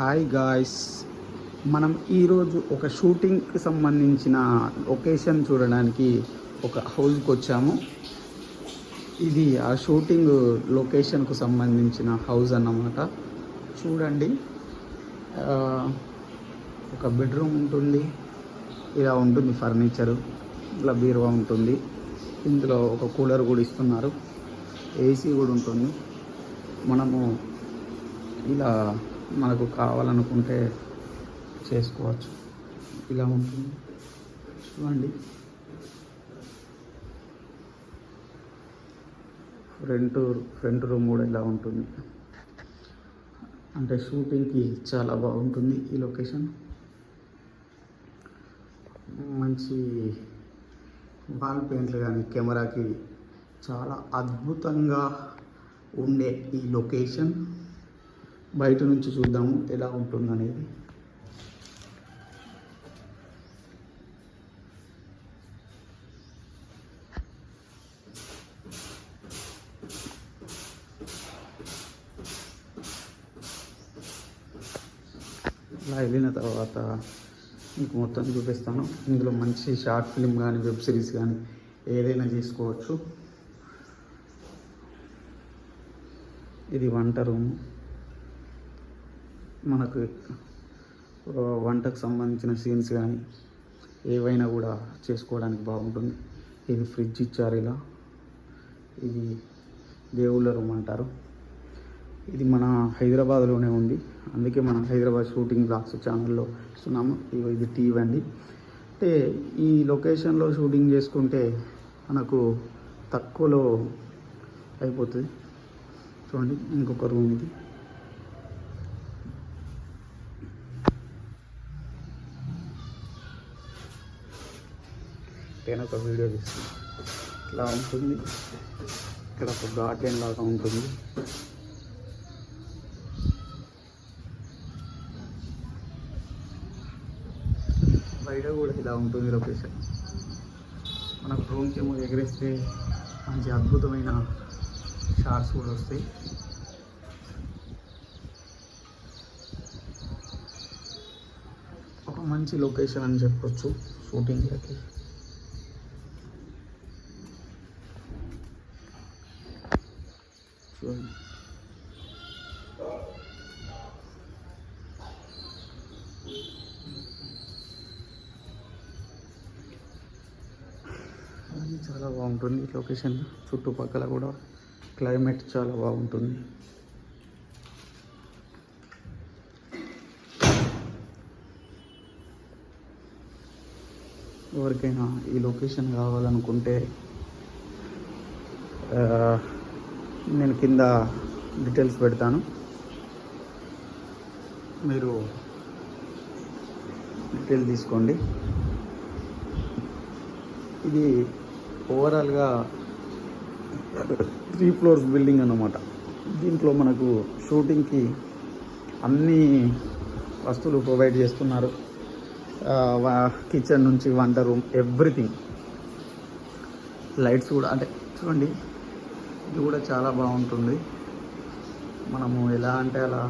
Hi guys మనం ఈరోజు ఒక షూటింగ్కి సంబంధించిన లొకేషన్ చూడడానికి ఒక హౌస్కి వచ్చాము. ఇది ఆ షూటింగ్ లొకేషన్కు సంబంధించిన హౌస్ అన్నమాట. చూడండి. ఒక బెడ్రూమ్ ఉంటుంది. ఇలా ఉంటుంది ఫర్నిచరు ఇలా బీరువా ఉంటుంది. ఇందులో ఒక కూలర్ కూడా ఇస్తున్నారు. ఏసీ కూడా ఉంటుంది. మనము ఇలా మనకు కావాలనుకుంటే చేసుకోవచ్చు. ఇలా ఉంటుంది. చూడండి. ఫ్రంట్ ఫ్రంట్ రూమ్ కూడా ఇలా ఉంటుంది. అంటే షూటింగ్కి చాలా బాగుంటుంది ఈ లొకేషన్. మంచి వాల్ పెయింట్లు కానీ కెమెరాకి చాలా అద్భుతంగా ఉండే ఈ లొకేషన్. బయట నుంచి చూద్దాము ఎలా ఉంటుందనేది. ఇలా వెళ్ళిన తర్వాత మీకు మొత్తం చూపిస్తాను. ఇందులో మంచి షార్ట్ ఫిల్మ్ కానీ వెబ్ సిరీస్ కానీ ఏదైనా చేసుకోవచ్చు ఇది వంట రూమ్. మనకు వంటకు సంబంధించిన సీన్స్ కానీ ఏవైనా కూడా చేసుకోవడానికి బాగుంటుంది. ఇది ఫ్రిడ్జ్ ఇచ్చారు ఇలా. ఇది దేవుళ్ళ రూమ్ అంటారు. ఇది మన హైదరాబాద్లోనే ఉంది. అందుకే మనం హైదరాబాద్ షూటింగ్ బ్లాగ్స్ ఛానల్లో ఇస్తున్నాము. ఇది టీవీ అండి అంటే ఈ లొకేషన్లో షూటింగ్ చేసుకుంటే మనకు తక్కువలో అయిపోతుంది. చూడండి ఇంకొక రూమ్ ఇది. నేను ఒక వీడియో తీస్తాను ఇలా ఉంటుంది. ఇక్కడ ఒక గార్డెన్ లాగా ఉంటుంది. బయట కూడా ఇలా ఉంటుంది లొకేషన్. మనకు రూమ్కి ఏమో ఎగరేస్తే మంచి అద్భుతమైన షార్ట్స్ కూడా వస్తాయి. ఒక మంచి లొకేషన్ అని చెప్పొచ్చు షూటింగ్లకి. చూడండి చాలా బాగుంటుంది లొకేషన్ చుట్టుపక్కల కూడా క్లైమేట్ చాలా బాగుంటుంది. ఎవరికైనా ఈ లొకేషన్ కావాలనుకుంటే నేను కింద డీటెయిల్స్ పెడతాను. మీరు డీటెయిల్ తీసుకోండి. ఇది ఓవరాల్గా త్రీ ఫ్లోర్స్ బిల్డింగ్ అన్నమాట. దీంట్లో మనకు షూటింగ్కి అన్ని వస్తువులు ప్రొవైడ్ చేస్తున్నారు. కిచెన్ నుంచి వంట రూమ్ ఎవ్రీథింగ్. లైట్స్ కూడా అంటే చూడండి ఇది కూడా చాలా బాగుంటుంది. మనము ఎలా అంటే అలా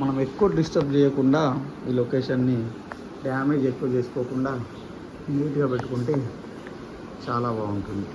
మనం ఎక్కువ డిస్టర్బ్ చేయకుండా ఈ లొకేషన్ని డ్యామేజ్ ఎక్కువ చేసుకోకుండా నీట్గా పెట్టుకుంటే చాలా బాగుంటుంది.